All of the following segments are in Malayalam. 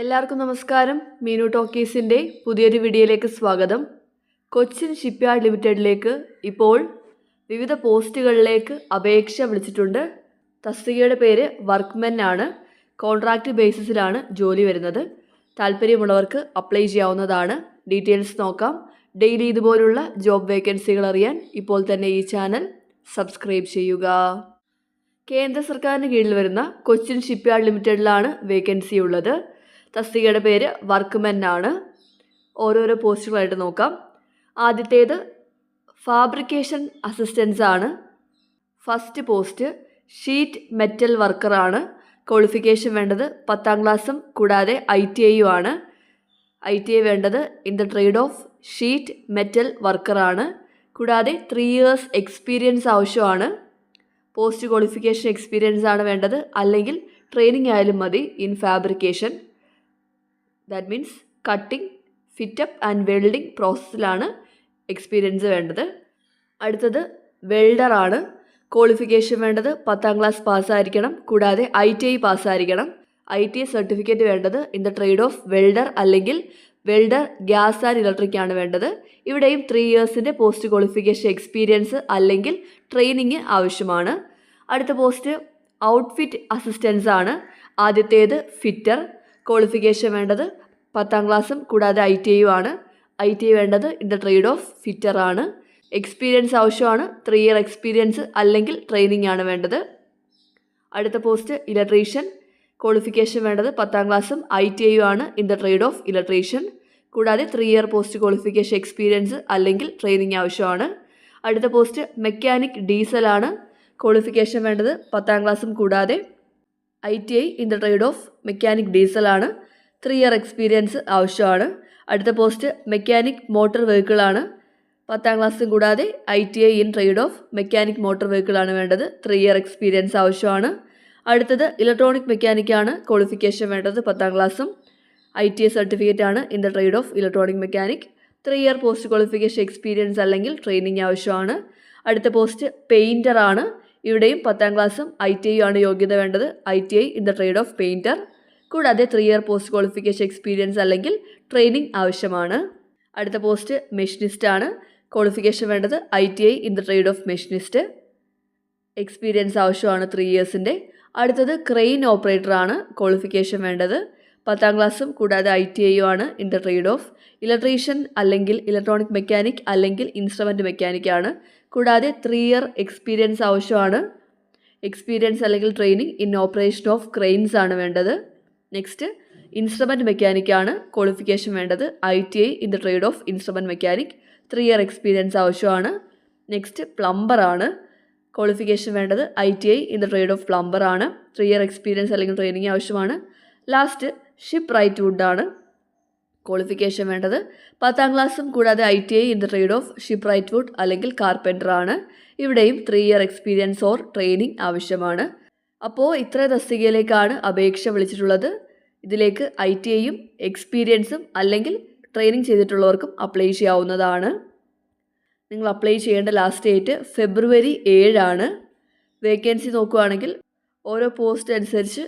എല്ലാവർക്കും നമസ്കാരം. മീനു ടോക്കീസിന്റെ പുതിയൊരു വീഡിയോയിലേക്ക് സ്വാഗതം. കൊച്ചിൻ ഷിപ്പ്യാർഡ് ലിമിറ്റഡിലേക്ക് ഇപ്പോൾ വിവിധ പോസ്റ്റുകളിലേക്ക് അപേക്ഷ വിളിച്ചിട്ടുണ്ട്. തസ്തികയുടെ പേര് വർക്ക്മെൻ ആണ്. കോൺട്രാക്റ്റ് ബേസിസിലാണ് ജോലി വരുന്നത്. താല്പര്യമുള്ളവർക്ക് അപ്ലൈ ചെയ്യാവുന്നതാണ്. ഡീറ്റെയിൽസ് നോക്കാം. ഡെയിലി ഇതുപോലുള്ള ജോബ് വേക്കൻസികൾ അറിയാൻ ഇപ്പോൾ തന്നെ ഈ ചാനൽ സബ്സ്ക്രൈബ് ചെയ്യുക. കേന്ദ്ര സർക്കാരിന് കീഴിൽ വരുന്ന കൊച്ചിൻ ഷിപ്പ്യാർഡ് ലിമിറ്റഡിലാണ് വേക്കൻസി ഉള്ളത്. തസ്തികയുടെ പേര് വർക്ക്മെൻ ആണ്. ഓരോരോ പോസ്റ്റുകളായിട്ട് നോക്കാം. ആദ്യത്തേത് ഫാബ്രിക്കേഷൻ അസിസ്റ്റൻസ് ആണ്. ഫസ്റ്റ് പോസ്റ്റ് ഷീറ്റ് മെറ്റൽ വർക്കറാണ് ക്വാളിഫിക്കേഷൻ വേണ്ടത് പത്താം ക്ലാസ്സും കൂടാതെ ഐ ടി ഐയും ആണ്. ഐ ടി ഐ വേണ്ടത് in the trade of sheet metal വർക്കറാണ് കൂടാതെ ത്രീ ഇയേഴ്സ് എക്സ്പീരിയൻസ് ആവശ്യമാണ്. പോസ്റ്റ് ക്വാളിഫിക്കേഷൻ എക്സ്പീരിയൻസ് ആണ് വേണ്ടത്. അല്ലെങ്കിൽ ട്രെയിനിങ് ആയാലും മതി in fabrication. That means cutting fit up and welding പ്രോസസ്സിലാണ് experience വേണ്ടത്. അടുത്തത് വെൽഡറാണ് ക്വാളിഫിക്കേഷൻ വേണ്ടത് പത്താം ക്ലാസ് പാസ്സായിരിക്കണം കൂടാതെ ഐ ടി ഐ പാസ്സായിരിക്കണം ഐ ടി ഐ സർട്ടിഫിക്കറ്റ് വേണ്ടത് in the trade of welder അല്ലെങ്കിൽ വെൽഡർ ഗ്യാസ് ആൻഡ് ഇലക്ട്രിക് ആണ് വേണ്ടത്. ഇവിടെയും ത്രീ ഇയേഴ്സിന്റെ പോസ്റ്റ് ക്വാളിഫിക്കേഷൻ എക്സ്പീരിയൻസ് അല്ലെങ്കിൽ ട്രെയിനിങ് ആവശ്യമാണ്. അടുത്ത പോസ്റ്റ് ഔട്ട്ഫിറ്റ് അസിസ്റ്റൻസ് ആണ്. ആദ്യത്തേത് ഫിറ്റർ ക്വാളിഫിക്കേഷൻ വേണ്ടത് പത്താം ക്ലാസ്സും കൂടാതെ ഐ ടി ഐയും ആണ്. ഐ ടി ഐ വേണ്ടത് in the trade of fitter ആണ്. എക്സ്പീരിയൻസ് ആവശ്യമാണ്. ത്രീ ഇയർ എക്സ്പീരിയൻസ് അല്ലെങ്കിൽ ട്രെയിനിങ് ആണ് വേണ്ടത്. അടുത്ത പോസ്റ്റ് ഇലക്ട്രീഷ്യൻ ക്വാളിഫിക്കേഷൻ വേണ്ടത് പത്താം ക്ലാസ്സും ഐ ടി ഐയും ആണ്. In the trade of electrician കൂടാതെ three year post qualification experience അല്ലെങ്കിൽ ട്രെയിനിങ് ആവശ്യമാണ്. അടുത്ത പോസ്റ്റ് മെക്കാനിക് ഡീസലാണ് ക്വാളിഫിക്കേഷൻ വേണ്ടത് പത്താം ക്ലാസ്സും കൂടാതെ I T I in the trade of mechanic ഡീസലാണ്. Three year experience ആവശ്യമാണ്. അടുത്ത പോസ്റ്റ് മെക്കാനിക് മോട്ടോർ വെഹിക്കിളാണ് പത്താം ക്ലാസ്സും കൂടാതെ I T I in trade of mechanic motor വെഹിക്കിളാണ് വേണ്ടത്. ത്രീ ഇയർ എക്സ്പീരിയൻസ് ആവശ്യമാണ്. അടുത്തത് ഇലക്ട്രോണിക് മെക്കാനിക്കാണ് ക്വാളിഫിക്കേഷൻ വേണ്ടത് പത്താം ക്ലാസ്സും. ഐ ടി ഐ സർട്ടിഫിക്കറ്റ് ആണ് in the trade of electronic mechanic. Three year post qualification experience അല്ലെങ്കിൽ ട്രെയിനിങ് ആവശ്യമാണ്. അടുത്ത പോസ്റ്റ് പെയിന്റർ ആണ്. ഇവിടെയും പത്താം ക്ലാസ്സും ഐ ടി ഐ ആണ് യോഗ്യത വേണ്ടത്. I T I in the trade of painter കൂടാതെ three year post qualification experience അല്ലെങ്കിൽ ട്രെയിനിങ് ആവശ്യമാണ്. അടുത്ത പോസ്റ്റ് മെഷീനിസ്റ്റ് ആണ്. ക്വാളിഫിക്കേഷൻ വേണ്ടത് I T I in the trade of machinist experience ആവശ്യമാണ് ത്രീ ഇയേഴ്സിന്റെ അടുത്തത് ക്രെയിൻ ഓപ്പറേറ്റർ ആണ്. ക്വാളിഫിക്കേഷൻ വേണ്ടത് പത്താം ക്ലാസ്സും കൂടാതെ ഐ ടി ഐയും ആണ് in the trade of electrician അല്ലെങ്കിൽ ഇലക്ട്രോണിക് മെക്കാനിക് അല്ലെങ്കിൽ ഇൻസ്ട്രുമെന്റ് മെക്കാനിക് ആണ്. കൂടാതെ ത്രീ ഇയർ എക്സ്പീരിയൻസ് ആവശ്യമാണ്. എക്സ്പീരിയൻസ് അല്ലെങ്കിൽ training in operation of cranes ആണ് വേണ്ടത്. നെക്സ്റ്റ് ഇൻസ്ട്രുമെന്റ് മെക്കാനിക് ആണ് ക്വാളിഫിക്കേഷൻ വേണ്ടത്. I T I in the trade of instrument mechanic three year experience ആവശ്യമാണ് നെക്സ്റ്റ് പ്ലംബറാണ് ക്വാളിഫിക്കേഷൻ വേണ്ടത്. I T I in the trade of plumber ആണ്. ത്രീ ഇയർ എക്സ്പീരിയൻസ് അല്ലെങ്കിൽ ട്രെയിനിങ് ആവശ്യമാണ്. ലാസ്റ്റ് ഷിപ്പ് റൈറ്റ് വുഡാണ് ക്വാളിഫിക്കേഷൻ വേണ്ടത്. പത്താം ക്ലാസ്സും കൂടാതെ I T I in the trade of shipwright wood അല്ലെങ്കിൽ കാർപ്പന്റർ ആണ് ഇവിടെയും three year experience or training ആവശ്യമാണ്. അപ്പോൾ ഇത്ര തസ്തികയിലേക്കാണ് അപേക്ഷ വിളിച്ചിട്ടുള്ളത്. ഇതിലേക്ക് ഐ ടി ഐയും എക്സ്പീരിയൻസും അല്ലെങ്കിൽ ട്രെയിനിങ് ചെയ്തിട്ടുള്ളവർക്കും അപ്ലൈ ചെയ്യാവുന്നതാണ്. നിങ്ങൾ അപ്ലൈ ചെയ്യേണ്ട ലാസ്റ്റ് ഡേറ്റ് ഫെബ്രുവരി ഏഴാണ്. വേക്കൻസി നോക്കുകയാണെങ്കിൽ ഓരോ പോസ്റ്റ് അനുസരിച്ച്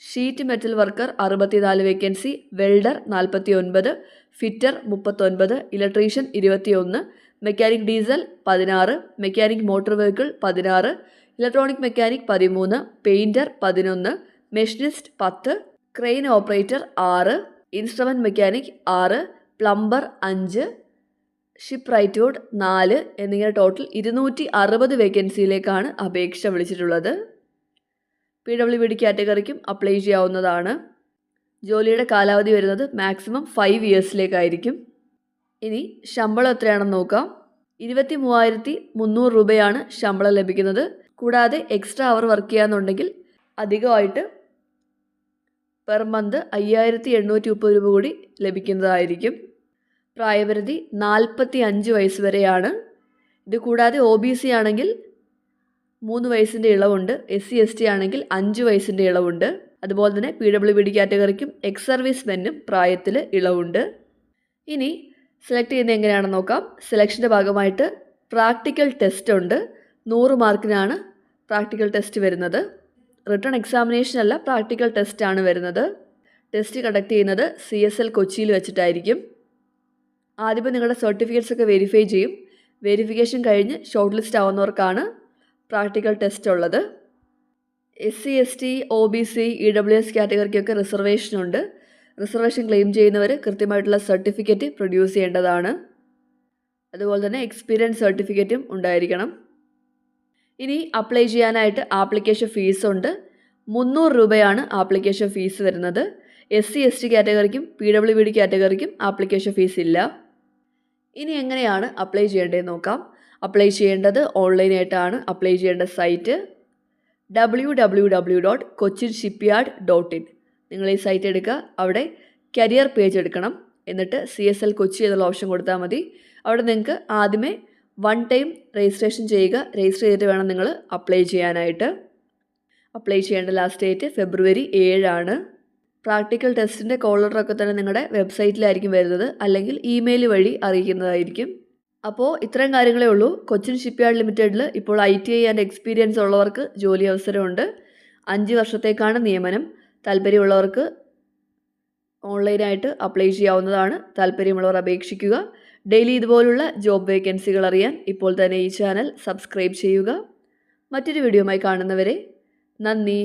ഷീറ്റ് മെറ്റൽ വർക്കർ അറുപത്തിനാല് വേക്കൻസി വെൽഡർ നാൽപ്പത്തി ഒൻപത് ഫിറ്റർ മുപ്പത്തൊൻപത് ഇലക്ട്രീഷ്യൻ ഇരുപത്തിയൊന്ന് മെക്കാനിക് ഡീസൽ പതിനാറ് മെക്കാനിക് മോട്ടോർ വെഹിക്കിൾ പതിനാറ് ഇലക്ട്രോണിക് മെക്കാനിക് പതിമൂന്ന് പെയിന്റർ പതിനൊന്ന് മെഷീനിസ്റ്റ് പത്ത് ക്രെയിൻ ഓപ്പറേറ്റർ ആറ് ഇൻസ്ട്രുമെന്റ് മെക്കാനിക് ആറ് പ്ലംബർ അഞ്ച് ഷിപ്പ് റൈറ്റ്വുഡ് നാല് എന്നിങ്ങനെ ടോട്ടൽ ഇരുന്നൂറ്റി അറുപത് വേക്കൻസിയിലേക്കാണ് അപേക്ഷ വിളിച്ചിട്ടുള്ളത്. പി ഡബ്ല്യു ബി ഡി കാറ്റഗറിക്കും അപ്ലൈ ചെയ്യാവുന്നതാണ്. ജോലിയുടെ കാലാവധി വരുന്നത് മാക്സിമം ഫൈവ് ഇയേഴ്സിലേക്കായിരിക്കും ഇനി ശമ്പളം എത്രയാണെന്ന് നോക്കാം. ഇരുപത്തി മൂവായിരത്തി മുന്നൂറ് രൂപയാണ് ശമ്പളം ലഭിക്കുന്നത്. കൂടാതെ എക്സ്ട്രാ അവർ വർക്ക് ചെയ്യാന്നുണ്ടെങ്കിൽ അധികമായിട്ട് പെർ മന്ത് അയ്യായിരത്തി എണ്ണൂറ്റി മുപ്പത് രൂപ കൂടി ലഭിക്കുന്നതായിരിക്കും. പ്രായപരിധി നാൽപ്പത്തി അഞ്ച് വയസ്സ് വരെയാണ്. ഇത് കൂടാതെ ഒ ബി സി ആണെങ്കിൽ മൂന്ന് വയസ്സിന്റെ ഇളവുണ്ട്. എസ് സി എസ് ടി ആണെങ്കിൽ അഞ്ച് വയസ്സിന്റെ ഇളവുണ്ട്. അതുപോലെ തന്നെ പി ഡബ്ല്യു ബി ഡി കാറ്റഗറിക്കും എക്സ് സർവീസ് മെന്നും പ്രായത്തിൽ ഇളവുണ്ട്. ഇനി സെലക്ട് ചെയ്യുന്നത് എങ്ങനെയാണെന്ന് നോക്കാം. സെലക്ഷന്റെ ഭാഗമായിട്ട് പ്രാക്ടിക്കൽ ടെസ്റ്റ് ഉണ്ട്. നൂറ് മാർക്കിനാണ് പ്രാക്ടിക്കൽ ടെസ്റ്റ് വരുന്നത്. റിട്ടേൺ എക്സാമിനേഷൻ അല്ല പ്രാക്ടിക്കൽ ടെസ്റ്റ് ആണ് വരുന്നത്. ടെസ്റ്റ് കണ്ടക്ട് ചെയ്യുന്നത് സി എസ് എൽ കൊച്ചിയിൽ വെച്ചിട്ടായിരിക്കും. ആദ്യമേ നിങ്ങളുടെ സർട്ടിഫിക്കറ്റ്സ് ഒക്കെ വെരിഫൈ ചെയ്യും. വെരിഫിക്കേഷൻ കഴിഞ്ഞ് ഷോർട്ട് ലിസ്റ്റ് ആവുന്നവർക്കാണ് പ്രാക്ടിക്കൽ ടെസ്റ്റ് ഉള്ളത്. S C S T O B C E W S കാറ്റഗറിക്കൊക്കെ reservation ഉണ്ട്. റിസർവേഷൻ ക്ലെയിം ചെയ്യുന്നവർ കൃത്യമായിട്ടുള്ള സർട്ടിഫിക്കറ്റ് പ്രൊഡ്യൂസ് ചെയ്യേണ്ടതാണ്. അതുപോലെ തന്നെ എക്സ്പീരിയൻസ് സർട്ടിഫിക്കറ്റും ഉണ്ടായിരിക്കണം. ഇനി അപ്ലൈ ചെയ്യാനായിട്ട് ആപ്ലിക്കേഷൻ ഫീസ് ഉണ്ട്. മുന്നൂറ് രൂപയാണ് ആപ്ലിക്കേഷൻ ഫീസ് വരുന്നത്. എസ് സി എസ് ടി കാറ്റഗറിക്കും പി ഡബ്ല്യു ബി ഡി കാറ്റഗറിക്കും ആപ്ലിക്കേഷൻ ഫീസ് ഇല്ല. ഇനി എങ്ങനെയാണ് അപ്ലൈ ചെയ്യേണ്ടതെന്ന് നോക്കാം. അപ്ലൈ ചെയ്യേണ്ടത് ഓൺലൈനായിട്ടാണ് അപ്ലൈ ചെയ്യേണ്ട site W W W dot Cochin shipyard dot in നിങ്ങൾ ഈ സൈറ്റ് എടുക്കുക. അവിടെ കരിയർ പേജ് എടുക്കണം. എന്നിട്ട് സി എസ് എൽ കൊച്ചി എന്നുള്ള ഓപ്ഷൻ കൊടുത്താൽ മതി. അവിടെ നിങ്ങൾക്ക് ആദ്യമേ വൺ ടൈം രജിസ്ട്രേഷൻ ചെയ്യുക. രജിസ്റ്റർ ചെയ്തിട്ട് വേണം നിങ്ങൾ അപ്ലൈ ചെയ്യാനായിട്ട്. അപ്ലൈ ചെയ്യേണ്ട ലാസ്റ്റ് ഡേറ്റ് ഫെബ്രുവരി ഏഴാണ്. പ്രാക്ടിക്കൽ ടെസ്റ്റിന്റെ കോൾ ലെറ്ററൊക്കെ തന്നെ നിങ്ങളുടെ വെബ്സൈറ്റിലായിരിക്കും വരുന്നത്. അല്ലെങ്കിൽ ഇമെയിൽ വഴി അറിയിക്കുന്നതായിരിക്കും. അപ്പോൾ ഇത്രയും കാര്യങ്ങളേ ഉള്ളൂ. കൊച്ചിൻ ഷിപ്പ്യാർഡ് ലിമിറ്റഡിൽ ഇപ്പോൾ I T I and experience ഉള്ളവർക്ക് ജോലി അവസരമുണ്ട്. അഞ്ച് വർഷത്തേക്കാണ് നിയമനം. താല്പര്യമുള്ളവർക്ക് ഓൺലൈനായിട്ട് അപ്ലൈ ചെയ്യാവുന്നതാണ്. താല്പര്യമുള്ളവർ അപേക്ഷിക്കുക. ഡെയിലി ഇതുപോലുള്ള ജോബ് വേക്കൻസികൾ അറിയാൻ ഇപ്പോൾ തന്നെ ഈ ചാനൽ സബ്സ്ക്രൈബ് ചെയ്യുക. മറ്റൊരു വീഡിയോയുമായി കാണുന്നവരെ നന്ദി.